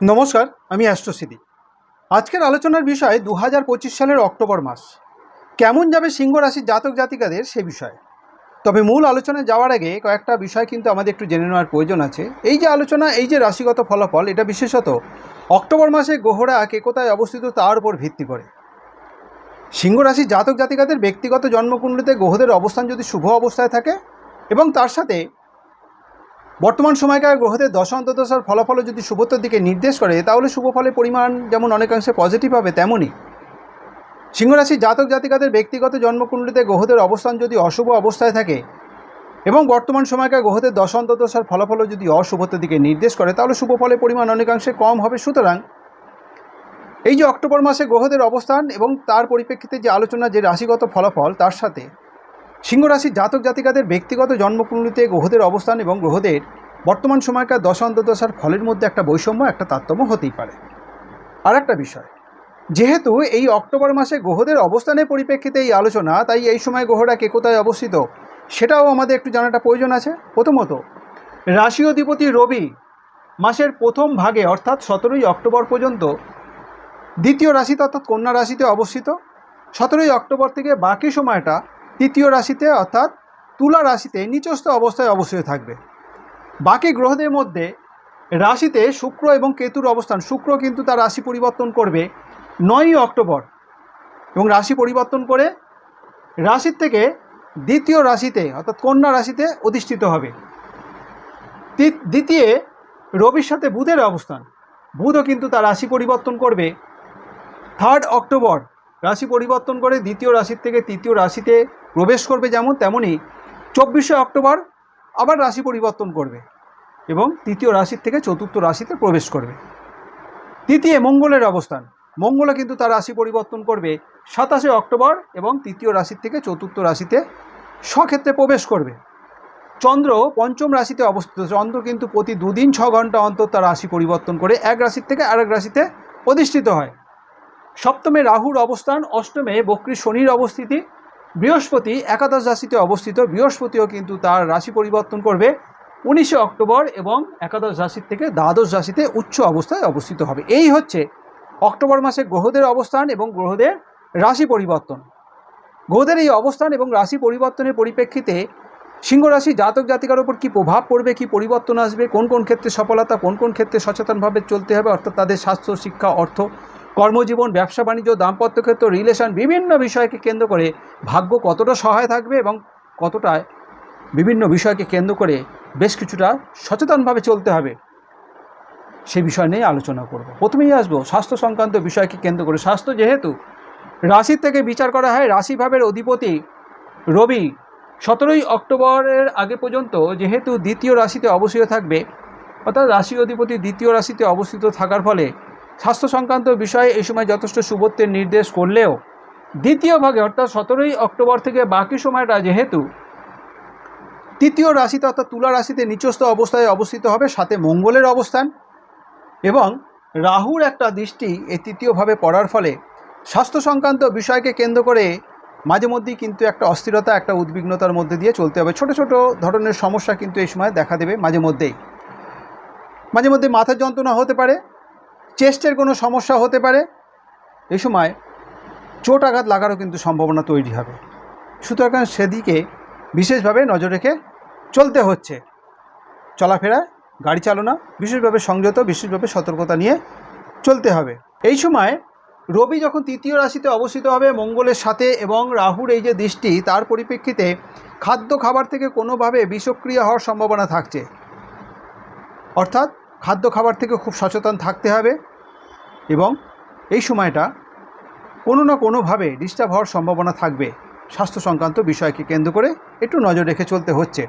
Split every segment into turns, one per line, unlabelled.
নমস্কার, আমি অ্যাস্ট্রোসিদি আজকের আলোচনার বিষয় দু হাজার পঁচিশ সালের অক্টোবর মাস। কেমন যাবে সিংহ রাশির জাতক জাতিকাদের সে বিষয়ে। তবে মূল আলোচনায় যাওয়ার আগে কয়েকটা বিষয় কিন্তু আমাদের একটু জেনে নেওয়ার প্রয়োজন আছে। এই যে আলোচনা, এই যে রাশিগত ফলাফল, এটা বিশেষত অক্টোবর মাসে গ্রহরা কে কোথায় অবস্থিত তার উপর ভিত্তি করে। সিংহ রাশির জাতক জাতিকাদের ব্যক্তিগত জন্মকুণ্ডলিতে গ্রহদের অবস্থান যদি শুভ অবস্থায় থাকে এবং তার সাথে বর্তমান সময়কার গ্রহদের দশা অন্তদশার ফলাফল যদি শুভত্বর দিকে নির্দেশ করে, তাহলে শুভ ফলের পরিমাণ যেমন অনেকাংশে পজিটিভ হবে তেমনই। সিংহরাশির জাতক জাতিকাদের ব্যক্তিগত জন্মকুণ্ডলিতে গ্রহদের অবস্থান যদি অশুভ অবস্থায় থাকে এবং বর্তমান সময়কার গ্রহদের দশা অন্তদশার ফলাফল যদি অশুভত্বের দিকে নির্দেশ করে, তাহলে শুভ ফলের পরিমাণ অনেকাংশে কম হবে। সুতরাং এই যে অক্টোবর মাসে গ্রহদের অবস্থান এবং তার পরিপ্রেক্ষিতে যে আলোচনা, যে রাশিগত ফলাফল, তার সাথে সিংহ রাশির জাতক জাতিকাদের ব্যক্তিগত জন্মকুণ্ডলিতে গ্রহদের অবস্থান এবং গ্রহদের বর্তমান সময়কার দশ দশান্তদশার ফলের মধ্যে একটা বৈষম্য, একটা তারতম্য হতেই পারে। আর একটা বিষয়, যেহেতু এই অক্টোবর মাসে গ্রহদের অবস্থানের পরিপ্রেক্ষিতে এই আলোচনা, তাই এই সময় গ্রহরা কে কোথায় অবস্থিত সেটাও আমাদের একটু জানাটা প্রয়োজন আছে। প্রথমত, রাশি অধিপতি রবি মাসের প্রথম ভাগে, অর্থাৎ সতেরোই অক্টোবর পর্যন্ত দ্বিতীয় রাশিতে, অর্থাৎ কন্যা রাশিতে অবস্থিত। সতেরোই অক্টোবর থেকে বাকি সময়টা তৃতীয় রাশিতে অর্থাৎ তুলা রাশিতে নিচস্থ অবস্থায় অবস্থিত থাকবে। বাকি গ্রহদের মধ্যে রাশিতে শুক্র এবং কেতুর অবস্থান। শুক্র কিন্তু তার রাশি পরিবর্তন করবে নয়ই অক্টোবর এবং রাশি পরিবর্তন করে রাশির থেকে দ্বিতীয় রাশিতে অর্থাৎ কন্যা রাশিতে অধিষ্ঠিত হবে। দ্বিতীয় রবির সাথে বুধের অবস্থান। বুধও কিন্তু তার রাশি পরিবর্তন করবে। থার্ড অক্টোবর রাশি পরিবর্তন করে দ্বিতীয় রাশির থেকে তৃতীয় রাশিতে প্রবেশ করবে যেমন তেমনই চব্বিশে অক্টোবর আবার রাশি পরিবর্তন করবে এবং তৃতীয় রাশির থেকে চতুর্থ রাশিতে প্রবেশ করবে। তৃতীয় মঙ্গলের অবস্থান। মঙ্গলও কিন্তু তার রাশি পরিবর্তন করবে সাতাশে অক্টোবর এবং তৃতীয় রাশির থেকে চতুর্থ রাশিতে স্বক্ষেত্রে প্রবেশ করবে। চন্দ্র পঞ্চম রাশিতে অবস্থিত। চন্দ্র কিন্তু প্রতি দুদিন ছ ঘণ্টা অন্তর তার রাশি পরিবর্তন করে এক রাশির থেকে আরেক রাশিতে অধিষ্ঠিত হয়। সপ্তমে রাহুর অবস্থান, অষ্টমে বক্রী শনির অবস্থিতি বৃহস্পতি একাদশ রাশিতে অবস্থিত, বৃহস্পতিও কিন্তু তার রাশি পরিবর্তন করবে। উনিশে অক্টোবর এবং একাদশ রাশির থেকে দ্বাদশ রাশিতে উচ্চ অবস্থায় অবস্থিত হবে। এই হচ্ছে অক্টোবর মাসে গ্রহদের অবস্থান এবং গ্রহদের রাশি পরিবর্তন। গ্রহদের এই অবস্থান এবং রাশি পরিবর্তনের পরিপ্রেক্ষিতে সিংহ রাশি জাতক জাতিকার উপর কী প্রভাব পড়বে, কী পরিবর্তন আসবে, কোন কোন ক্ষেত্রে সফলতা, কোন কোন ক্ষেত্রে সচেতনভাবে চলতে হবে, অর্থাৎ তাদের স্বাস্থ্য, শিক্ষা, অর্থ কর্মজীবন, ব্যবসা, বাণিজ্য, দাম্পত্য ক্ষেত্র রিলেশন বিভিন্ন বিষয়কে কেন্দ্র করে ভাগ্য কতটা সহায় থাকবে এবং কতটা বিভিন্ন বিষয়কে কেন্দ্র করে বেশ কিছুটা সচেতনভাবে চলতে হবে। সেই বিষয় নিয়ে আলোচনা করব। প্রথমেই আসব স্বাস্থ্য সংক্রান্ত বিষয়কে কেন্দ্র করে। স্বাস্থ্য যেহেতু রাশির থেকে বিচার করা হয় রাশিভাবের অধিপতি রবি সতেরোই অক্টোবরের আগে পর্যন্ত যেহেতু দ্বিতীয় রাশিতে অবস্থিত থাকবে, অর্থাৎ রাশি অধিপতি দ্বিতীয় রাশিতে অবস্থিত থাকার ফলে স্বাস্থ্য সংক্রান্ত বিষয়ে এই সময় যথেষ্ট শুভত্বের নির্দেশ করলেও দ্বিতীয় ভাগে, অর্থাৎ সতেরোই অক্টোবর থেকে বাকি সময়টা যেহেতু, তৃতীয় রাশিতে, অর্থাৎ তুলা রাশিতে নিচস্থ অবস্থায় অবস্থিত হবে, সাথে মঙ্গলের অবস্থান এবং রাহুর একটা দৃষ্টি এই তৃতীয়ভাবে পড়ার ফলে স্বাস্থ্য সংক্রান্ত বিষয়কে কেন্দ্র করে মাঝে মধ্যেই কিন্তু একটা অস্থিরতা, একটা উদ্বিগ্নতার মধ্যে দিয়ে চলতে হবে। ছোট ছোট ধরনের সমস্যা কিন্তু এই সময় দেখা দেবে মাঝে মধ্যেই। মাঝে মধ্যে মাথার যন্ত্রণা হতে পারে চেস্টের কোনো সমস্যা হতে পারে এই সময় চোট আঘাত লাগারও কিন্তু সম্ভাবনা তৈরি হবে। সুতরাং সেদিকে বিশেষভাবে নজর রেখে চলতে হচ্ছে। চলাফেরা, গাড়ি চালনা, বিশেষভাবে সংযত, বিশেষভাবে সতর্কতা নিয়ে চলতে হবে। এই সময় রবি যখন তৃতীয় রাশিতে অবস্থিত হবে, মঙ্গলের সাথে এবং রাহুর এই যে দৃষ্টি, তার পরিপ্রেক্ষিতে খাদ্য খাবার থেকে কোনোভাবে বিষক্রিয়া হওয়ার সম্ভাবনা থাকছে। অর্থাৎ খাদ্য খাবার থেকে খুব সচেতন থাকতে হবে। এবং এই সময়টা কোনো না কোনোভাবে ডিস্টার্ব হওয়ার সম্ভাবনা থাকবে স্বাস্থ্য সংক্রান্ত বিষয়কে কেন্দ্র করে একটু নজর রেখে চলতে হচ্ছে।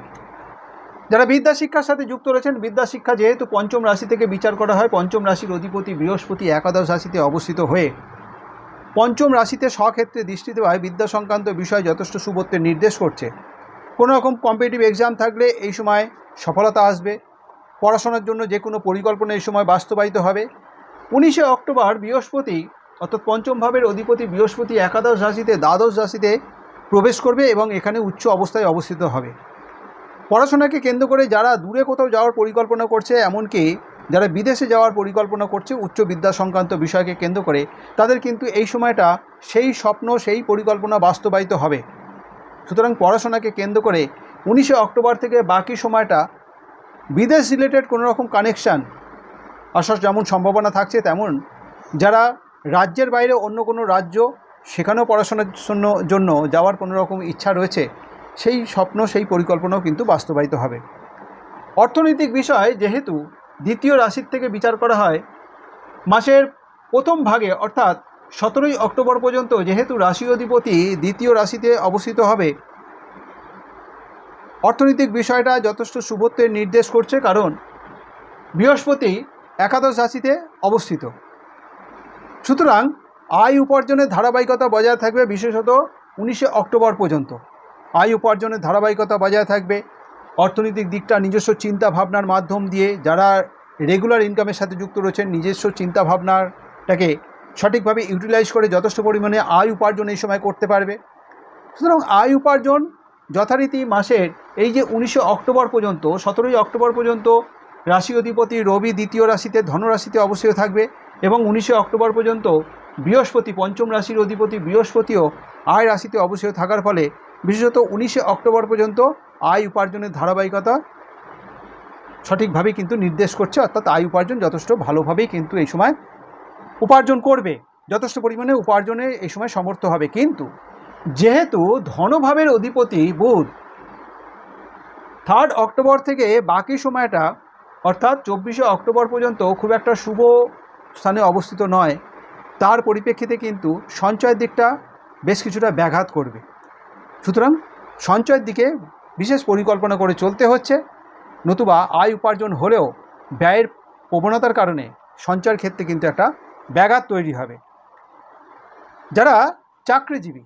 যারা বিদ্যা শিক্ষার সাথে যুক্ত রয়েছেন, বিদ্যা শিক্ষা যেহেতু পঞ্চম রাশি থেকে বিচার করা হয়, পঞ্চম রাশির অধিপতি বৃহস্পতি একাদশ রাশিতে অবস্থিত হয়ে পঞ্চম রাশিতে স্বক্ষেত্রে দৃষ্টি দেওয়ায় বিদ্যা সংক্রান্ত বিষয় যথেষ্ট সুবত্বের নির্দেশ করছে। কোনো রকম কম্পিটিটিভ এক্সাম থাকলে এই সময় সফলতা আসবে। পড়াশোনার জন্য যে কোনো পরিকল্পনা এই সময় বাস্তবায়িত হবে। উনিশে অক্টোবর বৃহস্পতি, অর্থাৎ পঞ্চম ভাবের অধিপতি বৃহস্পতি একাদশ রাশিতে, দ্বাদশ রাশিতে প্রবেশ করবে এবং এখানে উচ্চ অবস্থায় অবস্থিত হবে। পড়াশোনাকে কেন্দ্র করে যারা দূরে কোথাও যাওয়ার পরিকল্পনা করছে, এমনকি যারা বিদেশে যাওয়ার পরিকল্পনা করছে, উচ্চ বিদ্যা সংক্রান্ত বিষয়কে কেন্দ্র করে, তাদের কিন্তু এই সময়টা সেই স্বপ্ন, সেই পরিকল্পনা বাস্তবায়িত হবে। সুতরাং পড়াশোনাকে কেন্দ্র করে উনিশে অক্টোবর থেকে বাকি সময়টা বিদেশ রিলেটেড কোনো রকম কানেকশান আসার যেমন সম্ভাবনা থাকছে, তেমন যারা রাজ্যের বাইরে অন্য কোনো রাজ্য সেখানেও পড়াশোনার জন্য জন্য যাওয়ার কোনো রকম ইচ্ছা রয়েছে, সেই স্বপ্ন, সেই পরিকল্পনাও কিন্তু বাস্তবায়িত হবে। অর্থনৈতিক বিষয় যেহেতু দ্বিতীয় রাশির থেকে বিচার করা হয়, মাসের প্রথম ভাগে অর্থাৎ সতেরোই অক্টোবর পর্যন্ত যেহেতু রাশি অধিপতি দ্বিতীয় রাশিতে অবস্থিত হবে, অর্থনৈতিক বিষয়টা যথেষ্ট শুভত্বের নির্দেশ করছে, কারণ বৃহস্পতি একাদশ রাশিতে অবস্থিত। সুতরাং আয় উপার্জনের ধারাবাহিকতা বজায় থাকবে বিশেষত উনিশে অক্টোবর পর্যন্ত। আয় উপার্জনের ধারাবাহিকতা বজায় থাকবে। অর্থনৈতিক দিকটা নিজস্ব চিন্তা ভাবনার মাধ্যম দিয়ে যারা রেগুলার ইনকামের সাথে যুক্ত রয়েছেন, নিজস্ব চিন্তা ভাবনাটাকে সঠিকভাবে ইউটিলাইজ করে যথেষ্ট পরিমাণে আয় উপার্জন এই সময় করতে পারবে। সুতরাং আয় উপার্জন যথারীতি মাসের এই যে উনিশে অক্টোবর পর্যন্ত, সতেরোই অক্টোবর পর্যন্ত রাশি অধিপতি রবি দ্বিতীয় রাশিতে ধনুরাশিতে অবশ্যই থাকবে এবং উনিশে অক্টোবর পর্যন্ত বৃহস্পতি, পঞ্চম রাশির অধিপতি বৃহস্পতিও আয় রাশিতে অবশ্যই থাকার ফলে বিশেষত উনিশে অক্টোবর পর্যন্ত আয় উপার্জনের ধারাবাহিকতা সঠিকভাবেই কিন্তু নির্দেশ করছে, অর্থাৎ আয় উপার্জন যথেষ্ট ভালোভাবেই কিন্তু এই সময় উপার্জন করবে, যথেষ্ট পরিমাণে উপার্জনে এই সময় সমর্থ হবে। কিন্তু যেহেতু ধনভাবের অধিপতি বুধ থার্ড অক্টোবর থেকে বাকি সময়টা অর্থাৎ চব্বিশে অক্টোবর পর্যন্ত খুব একটা শুভ স্থানে অবস্থিত নয়। তার পরিপ্রেক্ষিতে কিন্তু সঞ্চয়ের দিকটা বেশ কিছুটা ব্যাঘাত করবে। সুতরাং সঞ্চয়ের দিকে বিশেষ পরিকল্পনা করে চলতে হচ্ছে, নতুবা আয় উপার্জন হলেও ব্যয়ের প্রবণতার কারণে সঞ্চয়ের ক্ষেত্রে কিন্তু একটা ব্যাঘাত তৈরি হবে। যারা চাকরিজীবী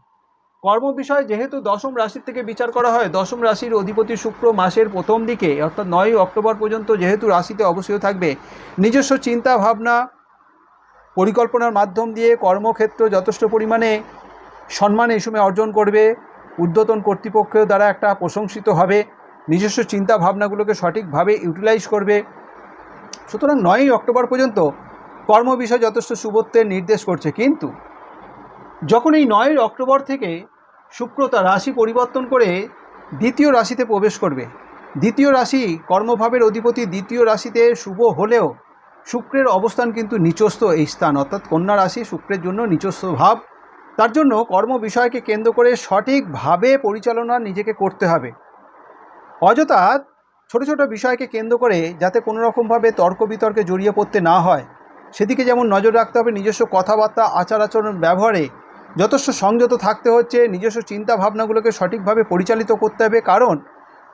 কর্ম বিষয় যেহেতু দশম রাশির থেকে বিচার করা হয়, দশম রাশির অধিপতি শুক্র মাসের প্রথম দিকে, অর্থাৎ নয় অক্টোবর পর্যন্ত যেহেতু রাশিতে অবশ্যই থাকবে, নিজস্ব চিন্তা ভাবনা পরিকল্পনার মাধ্যম দিয়ে কর্মক্ষেত্র যথেষ্ট পরিমাণে সম্মান এই সময় অর্জন করবে, ঊর্ধ্বতন কর্তৃপক্ষের দ্বারা একটা প্রশংসিত হবে, নিজস্ব চিন্তা ভাবনাগুলোকে সঠিকভাবে ইউটিলাইজ করবে। সুতরাং নয়ই অক্টোবর পর্যন্ত কর্ম বিষয় যথেষ্ট শুভত্বের নির্দেশ করছে, কিন্তু যখন এই নয়ই অক্টোবর থেকে শুক্র তার রাশি পরিবর্তন করে দ্বিতীয় রাশিতে প্রবেশ করবে। দ্বিতীয় রাশি কর্মভাবের অধিপতি, দ্বিতীয় রাশিতে শুভ হলেও শুক্রের অবস্থান কিন্তু নিচস্থ এই স্থান, অর্থাৎ কন্যা রাশি শুক্রের জন্য নিচস্থ ভাব। তার জন্য কর্ম বিষয়কে কেন্দ্র করে সঠিকভাবে পরিচালনা নিজেকে করতে হবে। অযথা ছোট ছোট বিষয়কে কেন্দ্র করে যাতে কোনো রকমভাবে তর্ক বিতর্কে জড়িয়ে পড়তে না হয়। সেদিকে যেমন নজর রাখতে হবে নিজস্ব কথাবার্তা আচার আচরণ ব্যবহারে যথেষ্ট সংযত থাকতে হচ্ছে, নিজস্ব চিন্তা ভাবনাগুলোকে সঠিকভাবে পরিচালিত করতে হবে। কারণ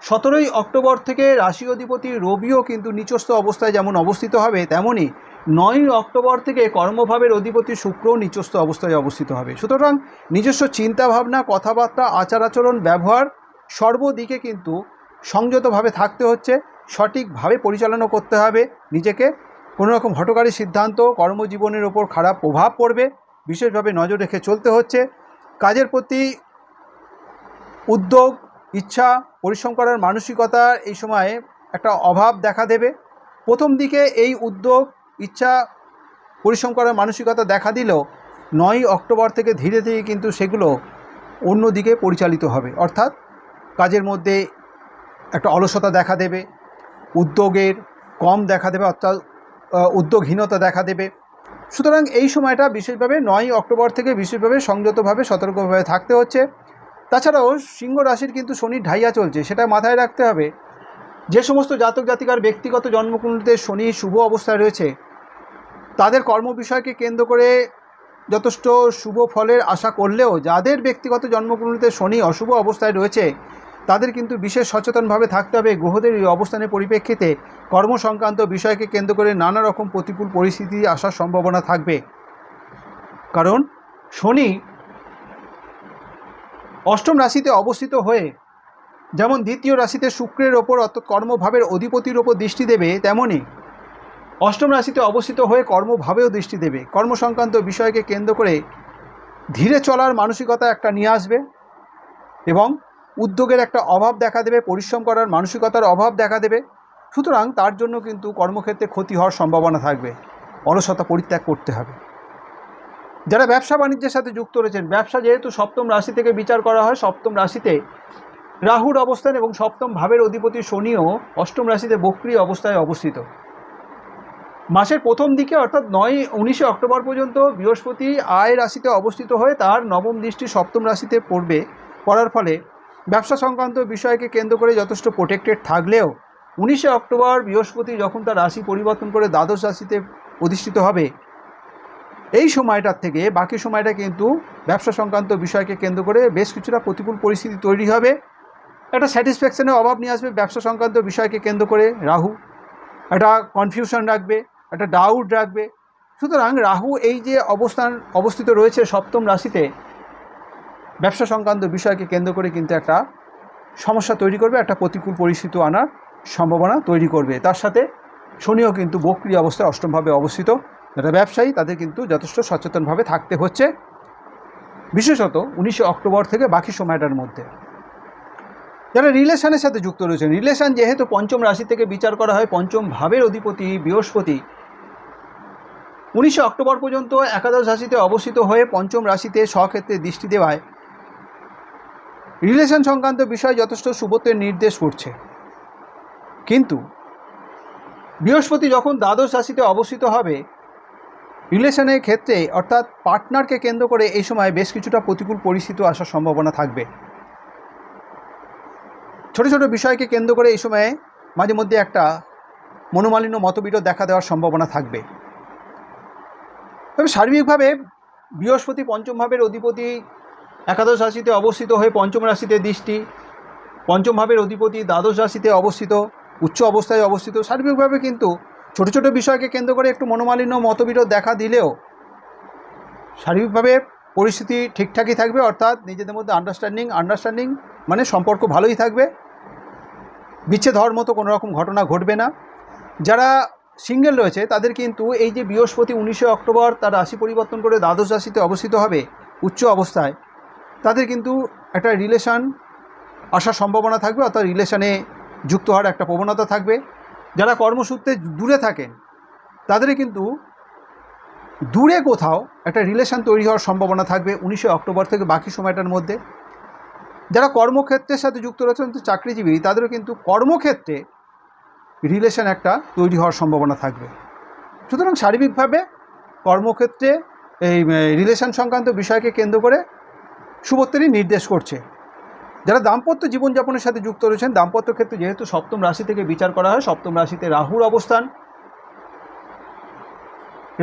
সতেরোই অক্টোবর থেকে রাশি অধিপতি রবিও কিন্তু নিচস্থ অবস্থায় যেমন অবস্থিত হবে তেমনই নয়ই অক্টোবর থেকে কর্মভাবের অধিপতি শুক্রও নিচস্থ অবস্থায় অবস্থিত হবে। সুতরাং নিজস্ব চিন্তাভাবনা, কথাবার্তা আচার আচরণ ব্যবহার সর্বদিকে কিন্তু সংযতভাবে থাকতে হচ্ছে, সঠিকভাবে পরিচালনা করতে হবে। নিজেকে কোনো রকম হটকারী সিদ্ধান্ত, কর্মজীবনের ওপর খারাপ প্রভাব পড়বে বিশেষভাবে নজর রেখে চলতে হচ্ছে। কাজের প্রতি উদ্যোগ, ইচ্ছা, পরিশ্রম করার মানসিকতা এই সময়ে একটা অভাব দেখা দেবে। প্রথম দিকে এই উদ্যোগ, ইচ্ছা, পরিশ্রম করার মানসিকতা দেখা দিলেও নয়ই অক্টোবর থেকে ধীরে ধীরে কিন্তু সেগুলো অন্যদিকে পরিচালিত হবে। অর্থাৎ কাজের মধ্যে একটা অলসতা দেখা দেবে, উদ্যোগের কম দেখা দেবে, অর্থাৎ উদ্যোগহীনতা দেখা দেবে। সুতরাং এই সময়টা বিশেষভাবে নয় অক্টোবর থেকে বিশেষভাবে সংযতভাবে সতর্কভাবে থাকতে হচ্ছে। তাছাড়াও সিংহ রাশির কিন্তু শনির ঢাইয়া চলছে, সেটা মাথায় রাখতে হবে। যে সমস্ত জাতক জাতিকার ব্যক্তিগত জন্মকুণ্ডলিতে শনি শুভ অবস্থায় রয়েছে, তাদের কর্ম বিষয়কে কেন্দ্র করে যথেষ্ট শুভ ফলের আশা করলেও যাদের ব্যক্তিগত জন্মকুণ্ডলিতে শনি অশুভ অবস্থায় রয়েছে, তাদের কিন্তু বিশেষ সচেতনভাবে থাকতে হবে। গ্রহদের এই অবস্থানের পরিপ্রেক্ষিতে কর্ম সংক্রান্ত বিষয়কে কেন্দ্র করে নানা রকম প্রতিকূল পরিস্থিতি আসার সম্ভাবনা থাকবে। কারণ শনি অষ্টম রাশিতে অবস্থিত হয়ে, যেমন দ্বিতীয় রাশিতে শুক্রের ওপর অর্থাৎ কর্মভাবের অধিপতির ওপর দৃষ্টি দেবে তেমনই অষ্টম রাশিতে অবস্থিত হয়ে কর্মভাবেও দৃষ্টি দেবে। কর্মসংক্রান্ত বিষয়কে কেন্দ্র করে ধীরে চলার মানসিকতা একটা নিয়ে আসবে এবং উদ্যোগের একটা অভাব দেখা দেবে, পরিশ্রম করার মানসিকতার অভাব দেখা দেবে। সুতরাং তার জন্য কিন্তু কর্মক্ষেত্রে ক্ষতি হওয়ার সম্ভাবনা থাকবে। অলসতা পরিত্যাগ করতে হবে। যারা ব্যবসা বাণিজ্যের সাথে যুক্ত রয়েছেন, ব্যবসা যেহেতু সপ্তম রাশি থেকে বিচার করা হয়, সপ্তম রাশিতে রাহুর অবস্থান এবং সপ্তম ভাবের অধিপতি শনিও অষ্টম রাশিতে বক্রি অবস্থায় অবস্থিত। মাসের প্রথম দিকে অর্থাৎ নয়, উনিশে অক্টোবর পর্যন্ত বৃহস্পতি আয় রাশিতে অবস্থিত হয়ে তার নবম দৃষ্টি সপ্তম রাশিতে পড়বে। পড়ার ফলে ব্যবসা সংক্রান্ত বিষয়কে কেন্দ্র করে যথেষ্ট প্রোটেক্টেড থাকলেও উনিশে অক্টোবর বৃহস্পতি যখন তার রাশি পরিবর্তন করে দ্বাদশ রাশিতে অধিষ্ঠিত হবে, এই সময়টার থেকে বাকি সময়টা কিন্তু ব্যবসা সংক্রান্ত বিষয়কে কেন্দ্র করে বেশ কিছুটা প্রতিকূল পরিস্থিতি তৈরি হবে। একটা স্যাটিসফ্যাকশনের অভাব নিয়ে আসবে ব্যবসা সংক্রান্ত বিষয়কে কেন্দ্র করে রাহু। একটা কনফিউশন রাখবে, একটা ডাউট রাখবে। সুতরাং রাহু এই যে অবস্থান অবস্থিত রয়েছে সপ্তম রাশিতে, ব্যবসা সংক্রান্ত বিষয়কে কেন্দ্র করে কিন্তু একটা সমস্যা তৈরি করবে, একটা প্রতিকূল পরিস্থিতি আনার সম্ভাবনা তৈরি করবে। তার সাথে শনিও কিন্তু বক্রি অবস্থায় অষ্টমভাবে অবস্থিত। যারা ব্যবসায়ী, তাদের কিন্তু যথেষ্ট সচেতনভাবে থাকতে হচ্ছে। বিশেষত উনিশে অক্টোবর থেকে বাকি সময়টার মধ্যে। যারা রিলেশনের সাথে যুক্ত রয়েছেন, রিলেশন যেহেতু পঞ্চম রাশি থেকে বিচার করা হয়, পঞ্চম ভাবের অধিপতি বৃহস্পতি। উনিশে অক্টোবর পর্যন্ত একাদশ রাশিতে অবস্থিত হয়ে পঞ্চম রাশিতে স্বক্ষেত্রে দৃষ্টি দেওয়ায় রিলেশন সংক্রান্ত বিষয় যথেষ্ট সুবত্বের নির্দেশ করছে। কিন্তু বৃহস্পতি যখন দ্বাদশ রাশিতে অবস্থিত হবে, রিলেশনের ক্ষেত্রে অর্থাৎ পার্টনারকে কেন্দ্র করে এই সময় বেশ কিছুটা প্রতিকূল পরিস্থিতি আসার সম্ভাবনা থাকবে। ছোট ছোট বিষয়কে কেন্দ্র করে এই সময়ে মাঝে মধ্যে একটা মনোমালিন্য মতবিরোধ দেখা দেওয়ার সম্ভাবনা থাকবে। তবে সার্বিকভাবে বৃহস্পতি পঞ্চম ভাবের অধিপতি একাদশ রাশিতে অবস্থিত হয়ে পঞ্চম রাশিতে দৃষ্টি, পঞ্চম ভাবের অধিপতি দ্বাদশ রাশিতে অবস্থিত। উচ্চ অবস্থায় অবস্থিত। সার্বিকভাবে কিন্তু ছোট ছোট বিষয়কে কেন্দ্র করে একটু মনোমালিন্য, মতবিরোধ দেখা দিলেও শারীরিকভাবে পরিস্থিতি ঠিকঠাকই থাকবে, অর্থাৎ নিজেদের মধ্যে আন্ডারস্ট্যান্ডিং আন্ডারস্ট্যান্ডিং মানে সম্পর্ক ভালোই থাকবে। বিচ্ছেদ হওয়ার মতো কোনো রকম ঘটনা ঘটবে না। যারা সিঙ্গেল রয়েছে, তাদের কিন্তু এই যে বৃহস্পতি উনিশে অক্টোবর তার রাশি পরিবর্তন করে দ্বাদশ রাশিতে অবস্থিত হবে উচ্চ অবস্থায়, তাদের কিন্তু একটা রিলেশান আসার সম্ভাবনা থাকবে, অর্থাৎ রিলেশানে যুক্ত হওয়ার একটা প্রবণতা থাকবে। যারা কর্মসূত্রে দূরে থাকেন তাদের কিন্তু দূরে কোথাও একটা রিলেশান তৈরি হওয়ার সম্ভাবনা থাকবে উনিশে অক্টোবর থেকে বাকি সময়টার মধ্যে। যারা কর্মক্ষেত্রের সাথে যুক্ত রয়েছেন চাকরিজীবী, তাদেরও কিন্তু কর্মক্ষেত্রে রিলেশন একটা তৈরি হওয়ার সম্ভাবনা থাকবে। সুতরাং শারীরিকভাবে কর্মক্ষেত্রে এই রিলেশন সংক্রান্ত বিষয়কে কেন্দ্র করে শুভত্বেরই নির্দেশ করছে। যারা দাম্পত্য জীবনযাপনের সাথে যুক্ত রয়েছেন, দাম্পত্য ক্ষেত্রে যেহেতু সপ্তম রাশি থেকে বিচার করা হয়, সপ্তম রাশিতে রাহুর অবস্থান।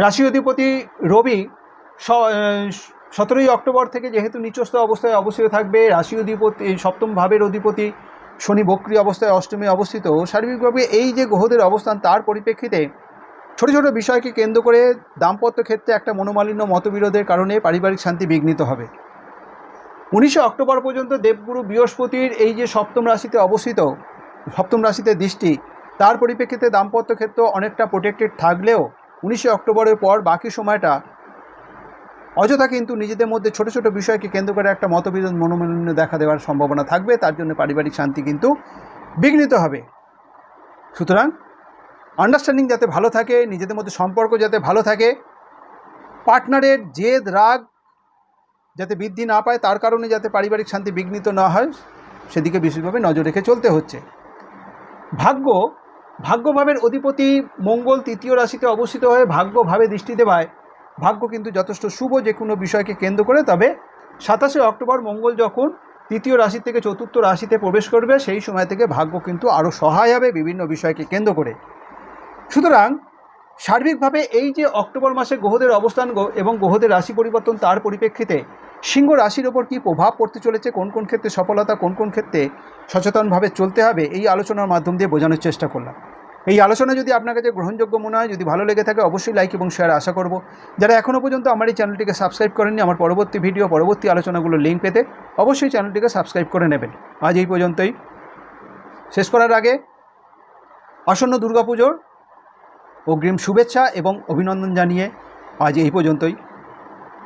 রাশি অধিপতি রবি সতেরোই অক্টোবর থেকে যেহেতু নিচস্থ অবস্থায় অবস্থিত থাকবে, রাশি অধিপতি, সপ্তম ভাবের অধিপতি শনি বক্রি অবস্থায় অষ্টমী অবস্থিত। শারীরিকভাবে এই যে গ্রহদের অবস্থান, তার পরিপ্রেক্ষিতে ছোট ছোট বিষয়কে কেন্দ্র করে দাম্পত্য ক্ষেত্রে একটা মনোমালিন্য মতবিরোধের কারণে পারিবারিক শান্তি বিঘ্নিত হবে। উনিশে অক্টোবর পর্যন্ত দেবগুরু বৃহস্পতির এই যে সপ্তম রাশিতে অবস্থিত, সপ্তম রাশিতে দৃষ্টি, তার পরিপ্রেক্ষিতে দাম্পত্য ক্ষেত্র অনেকটা প্রোটেক্টেড থাকলেও উনিশে অক্টোবরের পর বাকি সময়টা অযথা কিন্তু নিজেদের মধ্যে ছোট ছোট বিষয়কে কেন্দ্র করে একটা মতবিরোধ মনোমালিন্য দেখা দেওয়ার সম্ভাবনা থাকবে, তার জন্য পারিবারিক শান্তি কিন্তু বিঘ্নিত হবে। সুতরাং আন্ডারস্ট্যান্ডিং যাতে ভালো থাকে, নিজেদের মধ্যে সম্পর্ক যাতে ভালো থাকে পার্টনারের জেদ, রাগ যাতে বৃদ্ধি না পায়, তার কারণে যাতে পারিবারিক শান্তি বিঘ্নিত না হয়, সেদিকে বিশেষভাবে নজর রেখে চলতে হচ্ছে। ভাগ্য, ভাগ্যভাবের অধিপতি মঙ্গল তৃতীয় রাশিতে অবস্থিত হয়ে ভাগ্যভাবে দৃষ্টি দেওয়ায় ভাগ্য কিন্তু যথেষ্ট শুভ যে কোনো বিষয়কে কেন্দ্র করে, তবে সাতাশে অক্টোবর মঙ্গল যখন তৃতীয় রাশি থেকে চতুর্থ রাশিতে প্রবেশ করবে, সেই সময় থেকে ভাগ্য কিন্তু আরও সহায় হবে বিভিন্ন বিষয়কে কেন্দ্র করে। সুতরাং সার্বিকভাবে এই যে অক্টোবর মাসে গ্রহদের অবস্থান এবং গ্রহদের রাশি পরিবর্তন তার পরিপ্রেক্ষিতে সিংহ রাশির ওপর কী প্রভাব পড়তে চলেছে? কোন কোন ক্ষেত্রে সফলতা, কোন কোন ক্ষেত্রে সচেতনভাবে চলতে হবে? এই আলোচনার মাধ্যম দিয়ে বোঝানোর চেষ্টা করলাম। এই আলোচনা যদি আপনার কাছে গ্রহণযোগ্য মনে হয়, যদি ভালো লেগে থাকে, অবশ্যই লাইক এবং শেয়ার আশা করব। যারা এখনও পর্যন্ত আমার এই চ্যানেলটিকে সাবস্ক্রাইব করেননি, আমার পরবর্তী ভিডিও পরবর্তী আলোচনাগুলোর লিঙ্ক পেতে অবশ্যই চ্যানেলটিকে সাবস্ক্রাইব করে নেবেন। আজ এই পর্যন্তই। শেষ করার আগে আসন্ন দুর্গাপুজোর অগ্রিম শুভেচ্ছা এবং অভিনন্দন জানিয়ে আজ এই পর্যন্তই।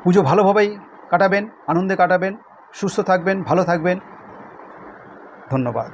পুজো ভালোভাবেই কাটাবেন আনন্দে কাটাবেন সুস্থ থাকবেন ভালো থাকবেন। ধন্যবাদ।